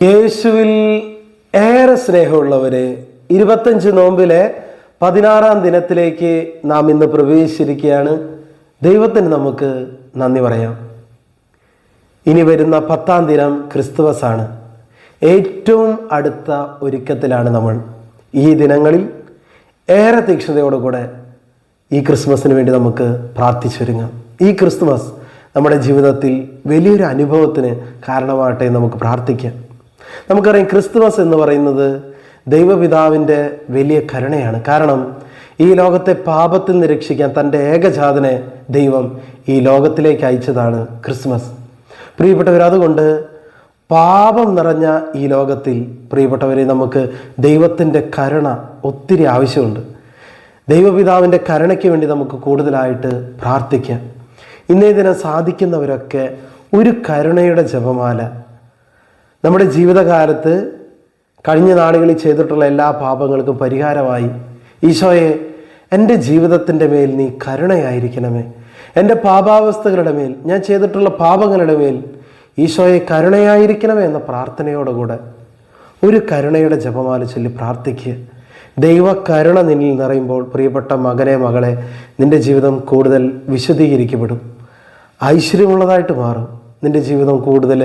യേശുവിൽ ഏറെ സ്നേഹമുള്ളവരെ ഇരുപത്തഞ്ച് നോമ്പിലെ പതിനാറാം ദിനത്തിലേക്ക് നാം ഇന്ന് പ്രവേശിച്ചിരിക്കുകയാണ്. ദൈവത്തിന് നമുക്ക് നന്ദി പറയാം. ഇനി വരുന്ന പത്താം ദിനം ക്രിസ്തുവസാണ് ഏറ്റവും അടുത്ത ഒരുക്കത്തിലാണ് നമ്മൾ. ഈ ദിനങ്ങളിൽ ഏറെ തീക്ഷ്ണതയോടുകൂടെ ഈ ക്രിസ്മസിന് വേണ്ടി നമുക്ക് പ്രാർത്ഥിച്ചൊരുങ്ങാം. ഈ ക്രിസ്തുമസ് നമ്മുടെ ജീവിതത്തിൽ വലിയൊരു അനുഭവത്തിന് കാരണമാകട്ടെ നമുക്ക് പ്രാർത്ഥിക്കാം. നമുക്കറിയാം ക്രിസ്തുമസ് എന്ന് പറയുന്നത് ദൈവപിതാവിന്റെ വലിയ കരുണയാണ്. കാരണം ഈ ലോകത്തെ പാപത്തിൽ നിന്ന് രക്ഷിക്കാൻ തന്റെ ഏകജാതനെ ദൈവം ഈ ലോകത്തിലേക്ക് അയച്ചതാണ് ക്രിസ്മസ്. പ്രിയപ്പെട്ടവർ അതുകൊണ്ട് പാപം നിറഞ്ഞ ഈ ലോകത്തിൽ പ്രിയപ്പെട്ടവരെ നമുക്ക് ദൈവത്തിന്റെ കരുണ ഒത്തിരി ആവശ്യമുണ്ട്. ദൈവപിതാവിന്റെ കരുണയ്ക്ക് വേണ്ടി നമുക്ക് കൂടുതലായിട്ട് പ്രാർത്ഥിക്കാം. ഇന്നേ ദിനം സാധിക്കുന്നവരൊക്കെ ഒരു കരുണയുടെ ജപമാല നമ്മുടെ ജീവിതകാലത്ത് കഴിഞ്ഞ നാളുകളിൽ ചെയ്തിട്ടുള്ള എല്ലാ പാപങ്ങൾക്കും പരിഹാരമായി. ഈശോയെ എന്റെ ജീവിതത്തിന്റെ മേൽ നീ കരുണയായിരിക്കണമേ. എന്റെ പാപാവസ്ഥകളുടെ മേൽ ഞാൻ ചെയ്തിട്ടുള്ള പാപങ്ങളുടെ മേൽ ഈശോയെ കരുണയായിരിക്കണമേ എന്ന പ്രാർത്ഥനയോടുകൂടെ. ഒരു കരുണയുടെ ജപമാല ചൊല്ലി പ്രാർത്ഥിക്കുക ദൈവ കരുണ നിന്നിൽ നിറയുമ്പോൾ പ്രിയപ്പെട്ട മകനെ മകളെ നിന്റെ ജീവിതം കൂടുതൽ വിശദീകരിക്കപ്പെടും ഐശ്വര്യമുള്ളതായിട്ട് മാറും. നിന്റെ ജീവിതം കൂടുതൽ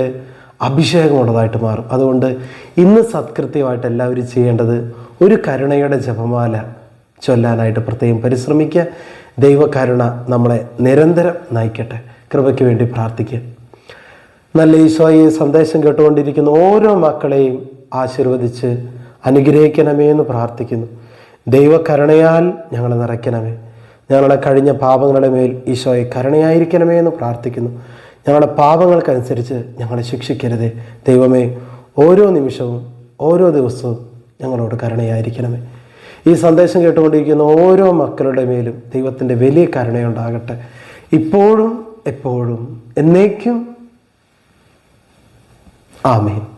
അഭിഷേകമുള്ളതായിട്ട് മാറും. അതുകൊണ്ട് ഇന്ന് സത്കൃത്യമായിട്ട് എല്ലാവരും ചെയ്യേണ്ടത് ഒരു കരുണയുടെ ജപമാല ചൊല്ലാനായിട്ട് പ്രത്യേകം പരിശ്രമിക്കുക. ദൈവകരുണ നമ്മളെ നിരന്തരം നയിക്കട്ടെ. കൃപയ്ക്ക് വേണ്ടി പ്രാർത്ഥിക്കുക. നല്ല ഈശോയെ സന്ദേശം കേട്ടുകൊണ്ടിരിക്കുന്ന ഓരോ മക്കളെയും ആശീർവദിച്ച് അനുഗ്രഹിക്കണമേ എന്ന് പ്രാർത്ഥിക്കുന്നു. ദൈവകരുണയാൽ ഞങ്ങളെ നിറയ്ക്കണമേ. ഞങ്ങളുടെ കഴിഞ്ഞ പാപങ്ങളുടെ മേൽ ഈശോയെ കരുണയായിരിക്കണമേ എന്ന് പ്രാർത്ഥിക്കുന്നു. ഞങ്ങളുടെ പാപങ്ങൾക്കനുസരിച്ച് ഞങ്ങളെ ശിക്ഷിക്കരുതേ. ദൈവമേ ഓരോ നിമിഷവും ഓരോ ദിവസവും ഞങ്ങളോട് കരുണയായിരിക്കണമേ. ഈ സന്ദേശം കേട്ടുകൊണ്ടിരിക്കുന്ന ഓരോ മക്കളുടെ മേലും ദൈവത്തിന്റെ വലിയ കരുണയുണ്ടാകട്ടെ. ഇപ്പോഴും എപ്പോഴും എന്നേക്കും. ആമേൻ.